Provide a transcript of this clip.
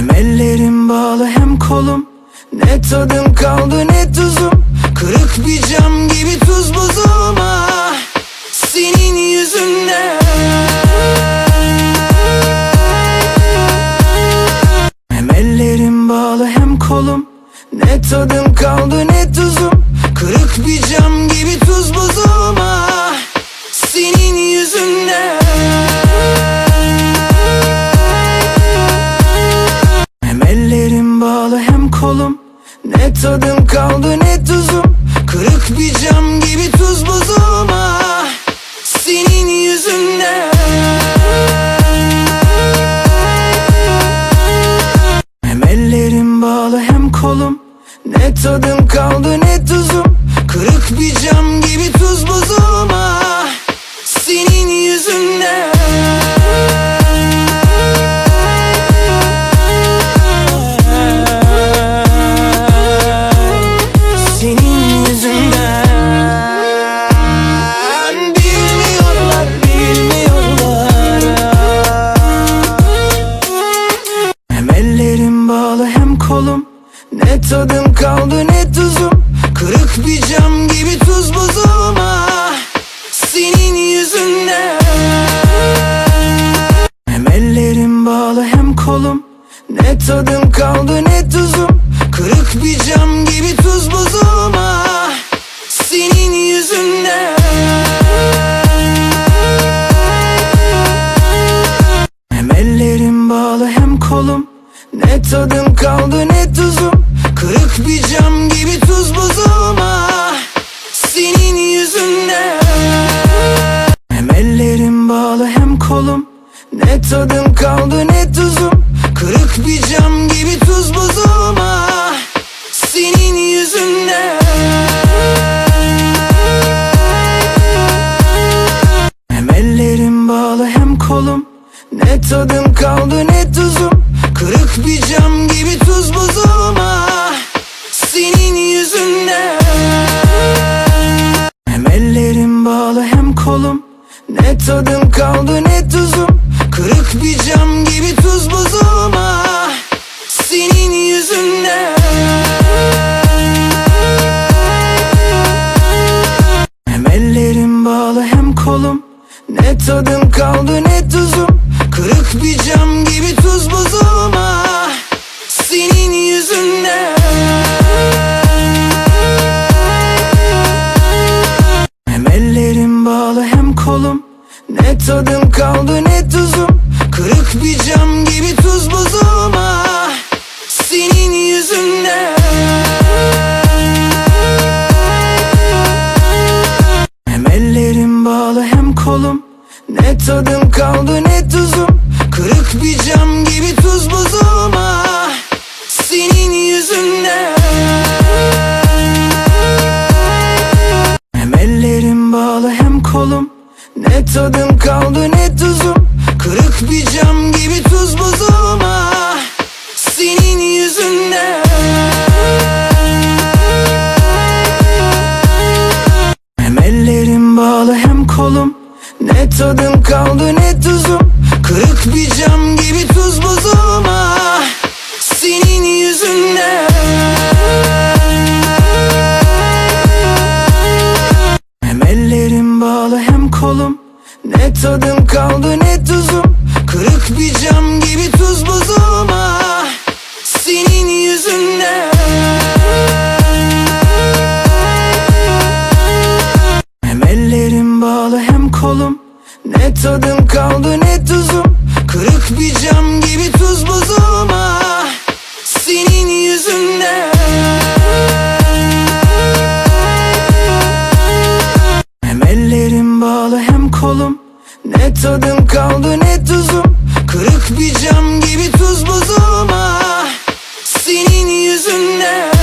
Hem ellerim bağlı hem kolum. Ne tadım kaldı ne tuzum? Kırık bir cam gibi tuz buzum ah Senin yüzünden. Hem ellerim bağlı hem kolum. Ne tadım kaldı ne tuzum? Kırık bir cam gibi tuz buzum ah Senin yüzünden kaldı ne tuzum? Kırık bir cam gibi tuz buzum ah Senin yüzünden. Hem ellerim bağlı hem kolum. Ne tadım kaldı ne tuzum Ne tadım kaldı ne tuzum? Kırık bir cam gibi tuz buzum ah Senin yüzünden. Hem ellerim bağlı hem kolum. Ne tadım kaldı ne tuzum? Kırık bir cam gibi tuz buzum ah Senin yüzünden. Hem ellerim bağlı hem kolum. Ne tadım kaldı ne tuzum Kırık bir cam gibi tuz buzum ah Senin yüzünden. Hem ellerim bağlı hem kolum. Ne tadım kaldı ne tuzum. Kırık bir cam gibi tuz buzum ah Senin yüzünden. Hem ellerim bağlı hem kolum. Ne tadım kaldı ne tuzum. Kırık bir cam gibi tuz buzum tadım kaldı ne tuzum? Kırık bir cam gibi tuz buzum ah Senin yüzünden. Hem ellerim bağlı hem kolum. Ne tadım kaldı ne tuzum? Kırık bir cam gibi tuz buzum ah Senin yüzünden. Hem ellerim bağlı hem kolum Ne tadım kaldı ne tuzum? Kırık bir cam gibi tuz buzum ah Senin yüzünden. Hem ellerim bağlı hem kolum. Ne tadım kaldı ne tuzum? Kırık bir cam gibi tuz buzum ah Senin yüzünden tadım kaldı ne tuzum? Kırık bir cam gibi tuz buzum ah Senin yüzünden. Hem ellerim bağlı hem kolum Ne tadım kaldı ne tuzum? Kırık bir cam gibi tuz buzum ah Senin yüzünden. Hem ellerim bağlı hem kolum Ne tadım kaldı ne tuzum? Kırık bir cam gibi tuz buzum ah Senin yüzünden. Hem ellerim bağlı hem kolum. Ne tadım kaldı ne tuzum? Kırık bir cam gibi tuz buzum ah Senin yüzünden Ne tadım kaldı ne tuzum? Kırık bir cam gibi tuz buzum Senin yüzünden